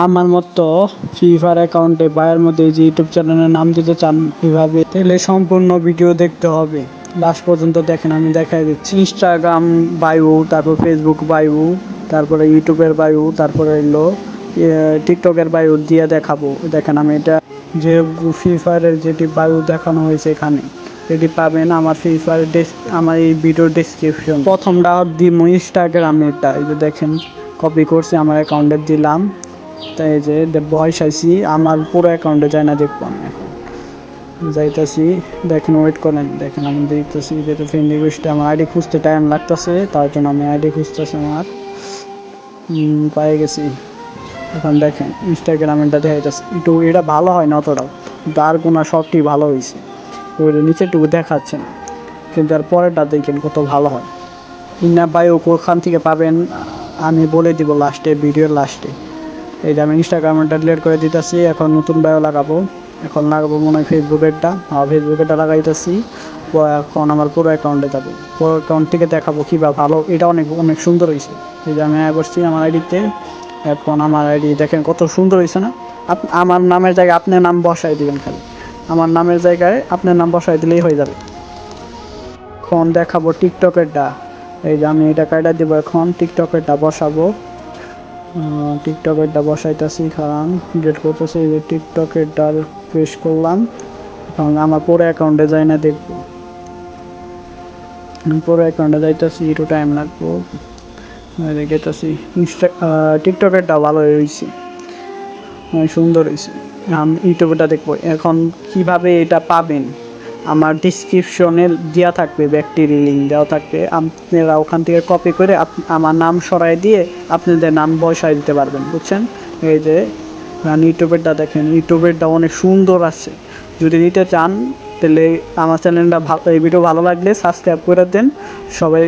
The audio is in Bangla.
আমার মতো ফ্রি ফায়ার অ্যাকাউন্টে বায়ের মধ্যে যে ইউটিউব চ্যানেলের নাম দিতে চান এভাবে তাহলে সম্পূর্ণ ভিডিও দেখতে হবে। লাস্ট পর্যন্ত দেখেন, আমি দেখাই দিচ্ছি। ইনস্টাগ্রাম বায়ু, তারপর ফেসবুক বায়ু, তারপরে ইউটিউবের বায়ু, তারপরে এলো টিকটকের বায়ু দিয়ে দেখাবো। দেখেন, আমি এটা যে ফ্রি ফায়ারের যেটি বায়ু দেখানো হয়েছে এখানে, এটি পাবেন আমার ফ্রি ফায়ার আমার এই ভিডিওর ডেসক্রিপশন প্রথমটা দিব ইনস্টাগ্রামেরটা এই যে দেখেন কপি করছি, আমার অ্যাকাউন্টে দিলাম। তাই যে বয়স আইসি আমার পুরো অ্যাকাউন্টে যায় না দেখব আমি এখন। যাইতাছি, দেখেন ওয়েট করেন, দেখেন, আমি দেখতেছি যেটা ফ্রেন্ড রিকোয়েস্টে আমার আইডি খুঁজতে টাইম লাগতেছে, তার জন্য আমি আইডি খুঁজতেছি আমার। পেয়ে গেছি। এখন দেখেন ইনস্টাগ্রামেরটা দেখাইতেছে একটু এটা ভালো হয় না অতটাও আর কোনো সবটি ভালো হয়েছে ওই নিচেরটুকু দেখাচ্ছে না, কিন্তু আর পরেরটা দেখেন কত ভালো হয়। ইন্না বায়ু কোখান থেকে পাবেন, আমি বলে দিব লাস্টে ভিডিওর লাস্টে এই যে আমি ইনস্টাগ্রামটা ডিলিট করে দিতেছি, এখন নতুন বায়ো লাগাবো। এখন লাগাবো মনে হয় ফেসবুকেরটা আর ফেসবুকেরটা লাগাইতেছি এখন আমার পুরো অ্যাকাউন্টে যাব। পুরো অ্যাকাউন্ট থেকে দেখাবো কী বা ভালো, এটা অনেক অনেক সুন্দর হয়েছে এই যে আমি করছি আমার আইডিতে, এখন আমার আইডি দেখেন কত সুন্দর হয়েছে না? আমার নামের জায়গায় আপনার নাম বসাই দিবেন খালি। আমার নামের জায়গায় আপনার নাম বসাই দিলেই হয়ে যাবে। এখন দেখাবো টিকটকেরটা এই যে আমি এটা কায়দা দিব, এখন টিকটকেরটা বসাবো। টিকটকেরটা বসাইতেছি, কারণ ডেট করতেছি যে টিকটকেরটা প্রেস করলাম। এখন আমার পুরো অ্যাকাউন্টে যাই না দেখব। পুরো অ্যাকাউন্টে যাইতেছি, একটু টাইম লাগবো। গেতেছি ইনস্টা টিকটকেরটা ভালো হয়েছে সুন্দর হয়েছে আমি ইউটিউবটা দেখব। এখন কীভাবে এটা পাবেন? আমার ডিসক্রিপশনে দেওয়া থাকবে, ব্যক্তির লিঙ্ক দেওয়া থাকবে। আপনারা ওখান থেকে কপি করে আমার নাম সরাই দিয়ে আপনাদের নাম বসাই দিতে পারবেন, বুঝছেন? এই যে ইউটিউবেরটা দেখেন, ইউটিউবেরটা অনেক সুন্দর আছে। যদি নিতে চান, তাহলে আমার চ্যানেলটা ভালো এই ভিডিও ভালো লাগলে সাবস্ক্রাইব করে দেন। সবাই